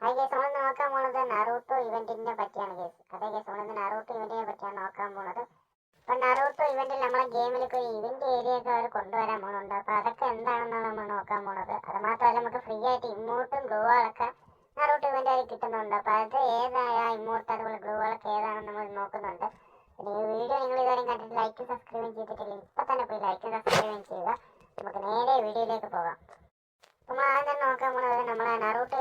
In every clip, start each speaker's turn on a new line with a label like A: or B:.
A: Hi case നമ്മൾ നോക്കാൻ പോണത് നറൂട്ടോ ഇവന്റിനെ പറ്റിയാണ് കേസ്. അതെ കേസ് നമ്മൾ നറൂട്ടോ ഇവന്റിനെ പറ്റിയാണ് നോക്കാൻ പോണത്. അപ്പൊ നറൂട്ടോ ഇവന്റിൽ നമ്മളെ ഗെയിമിലേക്ക് ഒരു ഇവന്റ് ഏരിയ ഒക്കെ അവർ കൊണ്ടുവരാൻ പോണുണ്ട്. അപ്പൊ അതൊക്കെ എന്താണെന്നാണ് നമ്മൾ നോക്കാൻ പോണത്? അത് മാത്രമല്ല നമുക്ക് ഫ്രീ ആയിട്ട് ഇമ്മോട്ടും ഗ്ലൂകളൊക്കെ നറൂട്ടോ ഇവന്റ് ആയി കിട്ടുന്നുണ്ട്. അപ്പൊ അത് ഏതായ ഇമ്മോട്ട് അതുപോലെ ഗ്ലൂകളൊക്കെ ഏതാണെന്ന് നമ്മൾ നോക്കുന്നുണ്ട്. പിന്നെ ഈ വീഡിയോ നിങ്ങൾ ഇതുവരെ കണ്ടിട്ട് ലൈക്കും സബ്സ്ക്രൈബും ചെയ്തിട്ടില്ല ഇപ്പൊ തന്നെ പോയി ലൈക്കും സബ്സ്ക്രൈബും ചെയ്യുക. നമുക്ക് നേരെ വീഡിയോയിലേക്ക് പോകാം നമ്മൾ ആദ്യം തന്നെ നോക്കാൻ പോണത് നമ്മളെ നറൂട്ട്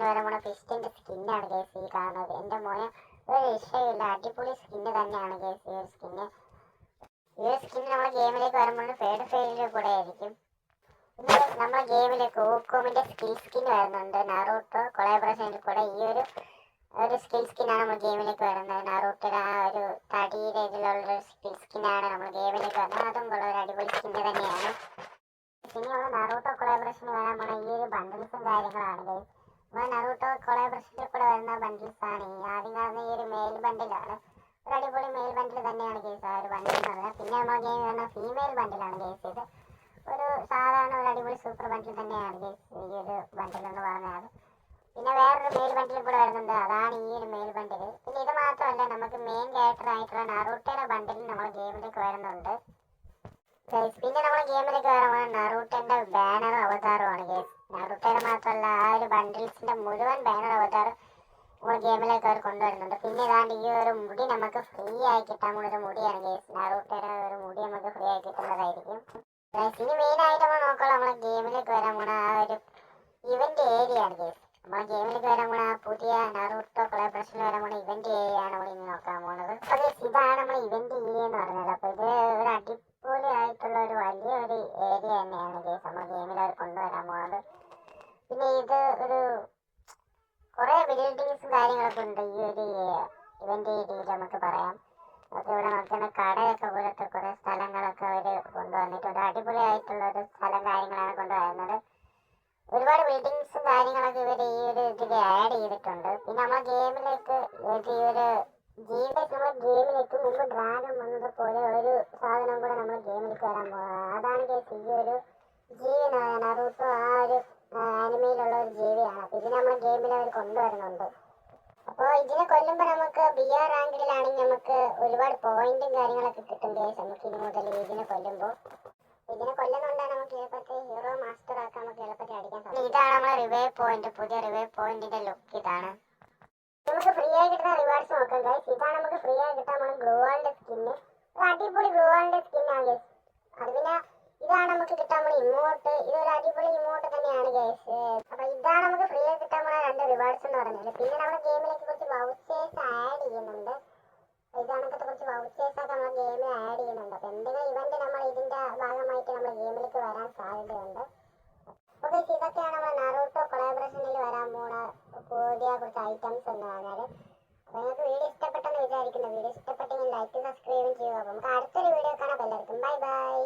A: വരെ പിസ്റ്റന്റെ ഫിസ്റ്റിന്റെ സ്കിന്നാണ് കേസ് ഈ കാണുന്നത്. എന്റെ മോനെ ഒരു വിഷയമില്ല അടിപൊളി സ്കിന്ന് തന്നെയാണ് കേസ് ഈ ഒരു സ്കിന്ന് ഈ ഒരു സ്കിന്ന് നമ്മൾ ഗെയിമിലേക്ക് വരുമ്പോൾ ഫേഡ് ഫെയിലിൽ കൂടെ ആയിരിക്കും. പിന്നെ നമ്മുടെ ഗെയിമിലേക്ക് കോക്കോമിന്റെ സ്കിൽ സ്കിൻ വരുന്നുണ്ട്. നാറൂട്ടോ കൊളാബറേഷനിൽ കൂടെ ഈ ഒരു ഒരു സ്കിൽ സ്കിന്നാണ് നമ്മൾ ഗെയിമിലേക്ക് വരുന്നത്. നാറൂട്ടിയുടെ ആ ഒരു തടിയുടെ ഇതിലുള്ള ഒരു സ്കിൽ സ്കിന്നാണ് നമ്മൾ ഗെയിമിലേക്ക് വരുന്നത്. അതും ഉള്ള ഒരു അടിപൊളി സ്കിന്ന് തന്നെയാണ്. ഇനിയുള്ള നാറൂട്ടോ കൊളാബറേഷൻ വരാൻ പോണ ഈ ഒരു ബണ്ടിൽസും കാര്യങ്ങളാണ് ഗൈസ് നമ്മുടെ നറൂട്ടോ കൊളാബറേഷനിൽ കൂടെ വരുന്ന ബണ്ടിൽസ് ആണ് ഈ ആദ്യം കാണുന്ന ഈ ഒരു മെയിൽ ബണ്ടിലാണ് ഒരു അടിപൊളി മെയിൽ ബണ്ടിൽ തന്നെയാണ് കേസ് ആ ഒരു ബണ്ടിൽ എന്ന് പറയുന്നത്. പിന്നെ നമ്മൾ ഗെയിം കാണുന്ന ഫീമെയിൽ ബണ്ടിലാണ് കേസ് ഇത്. ഒരു സാധാരണ ഒരു അടിപൊളി സൂപ്പർ ബണ്ടിൽ തന്നെയാണ് കേസ് ഈ ഒരു ബണ്ടിൽ എന്ന് പറഞ്ഞാൽ പിന്നെ വേറൊരു മെയിൽ ബണ്ടിൽ കൂടെ വരുന്നുണ്ട്. അതാണ് ഈ ഒരു മെയിൽ ബണ്ടിൽ പിന്നെ ഇത് മാത്രമല്ല നമുക്ക് മെയിൻ ക്യാരക്ടർ ആയിട്ടുള്ള നറൂട്ടയുടെ ബണ്ടിൽ നമ്മൾ ഗെയിമിലേക്ക് വരുന്നുണ്ട്. ഗൈസ് പിന്നെ നമ്മൾ ഗെയിമിലേക്ക് വരുമ്പോൾ നറൂട്ടന്റെ ബാനർ അവതാരമാണ് ഗൈസ് നറൂട്ടയുടെ മാത്രമല്ല ആ ഒരു ബണ്ടിൽസിന്റെ മുഴുവൻ ബാനർ അവതാരം നമ്മൾ ഗെയിമിലേക്ക് അവർ കൊണ്ടുവരുന്നുണ്ട്. പിന്നെ ഇതാണ്ട് ഈ ഒരു മുടി നമുക്ക് ഫ്രീ ആയി കിട്ടാൻ ഒരു മുടിയാണ് ഗെയിംസ് നറൂട്ടയുടെ ഒരു മുടി നമുക്ക് ഫ്രീ ആയി കിട്ടുന്നതായിരിക്കും. ഇനി മെയിൻ ആയിട്ട് നമ്മൾ നോക്കുമ്പോൾ നമ്മളെ ഗെയിമിലേക്ക് വരാൻ പോണ ആ ഒരു ഇവന്റ് ഏരിയ ആണ് ഗൈസ് നമ്മളെ ഗെയിമിലേക്ക് വരാൻ പോണ ആ പുതിയ നാറൂട്ടോ കൊളാബറേഷനിൽ വരാൻ പോണ ഇവന്റ് ഏരിയ ആണ് നമ്മൾ ഇനി നോക്കാൻ പോണത് അപ്പൊ guys, ഇതാണ് നമ്മൾ ഇവന്റ് ഏരിയ എന്ന് പറയുന്നത്. അപ്പൊ ഇത് ഒരു അടിപൊളി ആയിട്ടുള്ള ഒരു വലിയ ഒരു ഏരിയ തന്നെയാണ് ഗെയിംസ് നമ്മൾ ഗെയിമിൽ അവർ കൊണ്ടുവരാൻ പോണത് പിന്നെ ഇത് ഒരു ബിൽഡിങ്സും കാര്യങ്ങളൊക്കെ ഉണ്ട്. ഈ ഒരു ഇവന്റ് ഏരിയയിൽ നമുക്ക് പറയാം. നമുക്ക് ഇവിടെ നോക്കുന്ന കടയൊക്കെ പോലത്തെ കുറെ സ്ഥലങ്ങളൊക്കെ അവർ കൊണ്ടുവന്നിട്ടുണ്ട് അടിപൊളിയായിട്ടുള്ള ഒരു സ്ഥലം കാര്യങ്ങളാണ് കൊണ്ടുവരുന്നത്. ഒരുപാട് ബിൽഡിങ്സും കാര്യങ്ങളൊക്കെ ഇവർ ഈ ഒരു ഇതിൽ ആഡ് ചെയ്തിട്ടുണ്ട്. പിന്നെ നമ്മൾ ഗെയിമിലേക്ക് ഈ ഒരു ജീവിതത്തിൽ നമ്മൾ ഗെയിമിലേക്ക് മുമ്പ് ഡ്രാഗൺ വന്നത് പോലെ ഒരു സാധനം കൂടെ നമ്മൾ ഗെയിമിലേക്ക് വരാൻ പോകുന്നത് അതാണ് ഈ ഒരു ജീവനായ നറൂട്ടോ ആ ഒരു ആനിമയിലുള്ള ഒരു ജീവിയാണ്. അപ്പൊ ഇത് നമ്മുടെ ഗെയിമിൽ അവർ കൊണ്ടുവരുന്നുണ്ട്. അപ്പോൾ ഇതിനെ കൊല്ലുമ്പോൾ നമുക്ക് ബി ആർ റാങ്കിലാണെങ്കിൽ നമുക്ക് ഒരുപാട് പോയിന്റും കാര്യങ്ങളൊക്കെ കിട്ടും കേസ് നമുക്ക് ഇനി മുതൽ ഇതിനെ കൊല്ലുമ്പോൾ ഇതിനെ കൊല്ലുന്നുണ്ടാണ് നമുക്ക് എളുപ്പത്തിൽ ഹീറോ മാസ്റ്റർ ആക്കാൻ നമുക്ക് എളുപ്പത്തിൽ അടിക്കാൻ സാധിക്കും. ഇതാണ് നമ്മുടെ റിവേ പോയിന്റ് പുതിയ റിവേ പോയിന്റിന്റെ ലുക്ക് ഇതാണ്. നമുക്ക് ഫ്രീ ആയി കിട്ടുന്ന റിവാർഡ്സ് നോക്കാം ഗൈസ് ഇതാണ് നമുക്ക് ഫ്രീ ആയി കിട്ടാൻ പോണ ഗ്ലൂ വാളിന്റെ സ്കിന്ന് അടിപൊളി ഗ്ലൂ വാളിന്റെ സ്കിന്നാണ് ഗൈസ് അത് പിന്നെ നമുക്ക് കിട്ടാൻ പോണ ഇമോട്ട് ഇതൊരു അടിപൊളി ഇമോട്ട് തന്നെയാണ് ഗൈസ് അപ്പൊ ഇതാണ് നമുക്ക് ഫ്രീ ആയി കിട്ടാൻ പോണ രണ്ട് റിവാർഡ്സ് എന്ന് പറഞ്ഞത് പിന്നെ നമ്മുടെ ഗെയിമിലേക്ക് കുറച്ച് വൗച്ചേഴ്സ് ആഡ് ചെയ്യുന്നുണ്ട്. ഇതാണൊക്കെ കുറച്ച് വൗച്ചേഴ്സ് ഒക്കെ നമ്മുടെ ഗെയിമിൽ ആഡ് ചെയ്യുന്നുണ്ട്. അപ്പൊ എന്തെങ്കിലും ഇവന്റ് നമ്മൾ ഇതിന്റെ ഭാഗമായിട്ട് നമ്മുടെ ഗെയിമിലേക്ക് വരാൻ സാധ്യതയുണ്ട്. ഓക്കെ ഇതൊക്കെയാണ് നമ്മുടെ നറൂട്ടോ കൊളാബറേഷനിൽ വരാൻ പോണ പുതിയ കുറച്ച് ഐറ്റംസ് എന്ന് പറഞ്ഞാൽ നിങ്ങൾക്ക് വീഡിയോ ഇഷ്ടപ്പെട്ടെന്ന് വിചാരിക്കുന്നു. വീഡിയോ ഇഷ്ടപ്പെട്ടെങ്കിൽ ലൈക്ക് സബ്സ്ക്രൈബും ചെയ്യുക. നമുക്ക് അടുത്തൊരു വീഡിയോ കാണാം. എല്ലാവർക്കും ബൈ ബൈ